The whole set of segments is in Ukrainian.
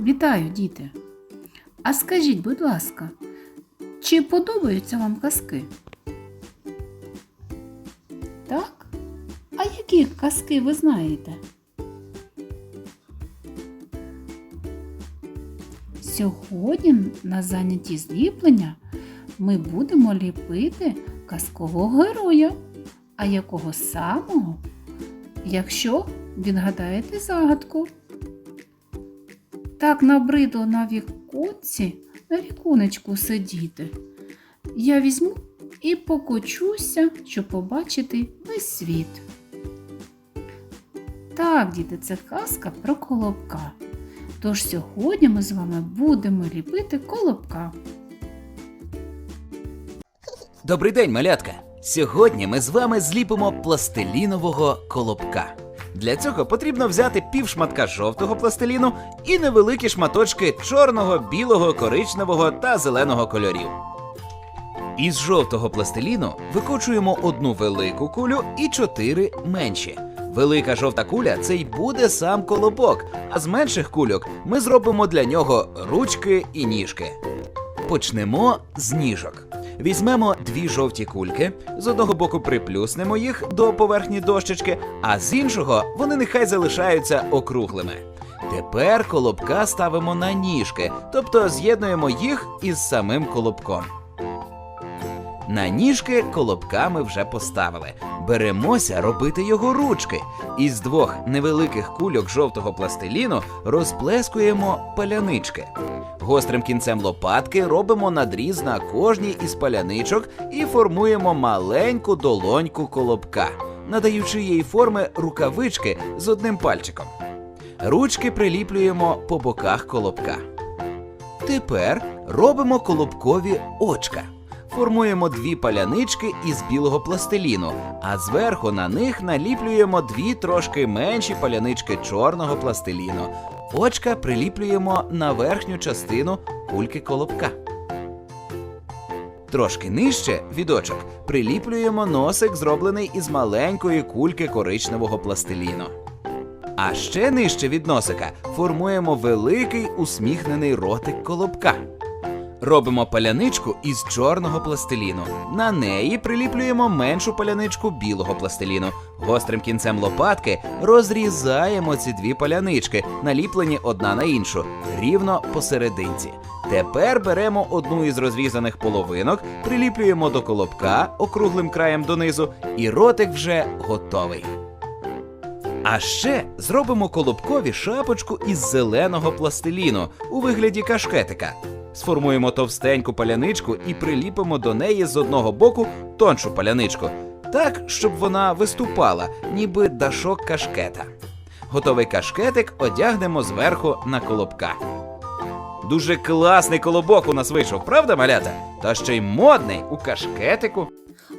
Вітаю, діти! А скажіть, будь ласка, чи подобаються вам казки? Так? А які казки ви знаєте? Сьогодні на занятті зліплення ми будемо ліпити казкового героя. А якого самого? Якщо відгадаєте загадку. Так набридло на віконці, на віконечку сидіти. Я візьму і покочуся, щоб побачити весь світ. Так, діти, це казка про колобка. Тож сьогодні ми з вами будемо ліпити колобка. Добрий день, малятка! Сьогодні ми з вами зліпимо пластилінового колобка. Для цього потрібно взяти пів шматка жовтого пластиліну і невеликі шматочки чорного, білого, коричневого та зеленого кольорів. Із жовтого пластиліну викочуємо одну велику кулю і чотири менші. Велика жовта куля це й буде сам колобок, а з менших кульок ми зробимо для нього ручки і ніжки. Почнемо з ніжок. Візьмемо дві жовті кульки, з одного боку приплюснемо їх до поверхні дощечки, а з іншого вони нехай залишаються округлими. Тепер колобка ставимо на ніжки, тобто з'єднуємо їх із самим колобком. На ніжки колобка ми вже поставили. Беремося робити його ручки. Із двох невеликих кульок жовтого пластиліну розплескуємо палянички. Гострим кінцем лопатки робимо надріз на кожній із паляничок і формуємо маленьку долоньку колобка, надаючи їй форми рукавички з одним пальчиком. Ручки приліплюємо по боках колобка. Тепер робимо колобкові очка. Формуємо дві палянички із білого пластиліну, а зверху на них наліплюємо дві трошки менші палянички чорного пластиліну. Очка приліплюємо на верхню частину кульки колобка. Трошки нижче від очок приліплюємо носик, зроблений із маленької кульки коричневого пластиліну. А ще нижче від носика формуємо великий усміхнений ротик колобка. Робимо паляничку із чорного пластиліну. На неї приліплюємо меншу паляничку білого пластиліну. Гострим кінцем лопатки розрізаємо ці дві палянички, наліплені одна на іншу, рівно посерединці. Тепер беремо одну із розрізаних половинок, приліплюємо до колобка округлим краєм донизу, і ротик вже готовий. А ще зробимо колобкові шапочку із зеленого пластиліну у вигляді кашкетика. Сформуємо товстеньку паляничку і приліпимо до неї з одного боку тоншу паляничку, так, щоб вона виступала, ніби дашок кашкета. Готовий кашкетик одягнемо зверху на колобка. Дуже класний колобок у нас вийшов, правда, малята? Та ще й модний у кашкетику.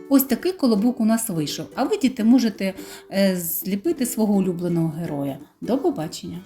Ось такий колобок у нас вийшов. А ви, діти, можете е, зліпити свого улюбленого героя. До побачення!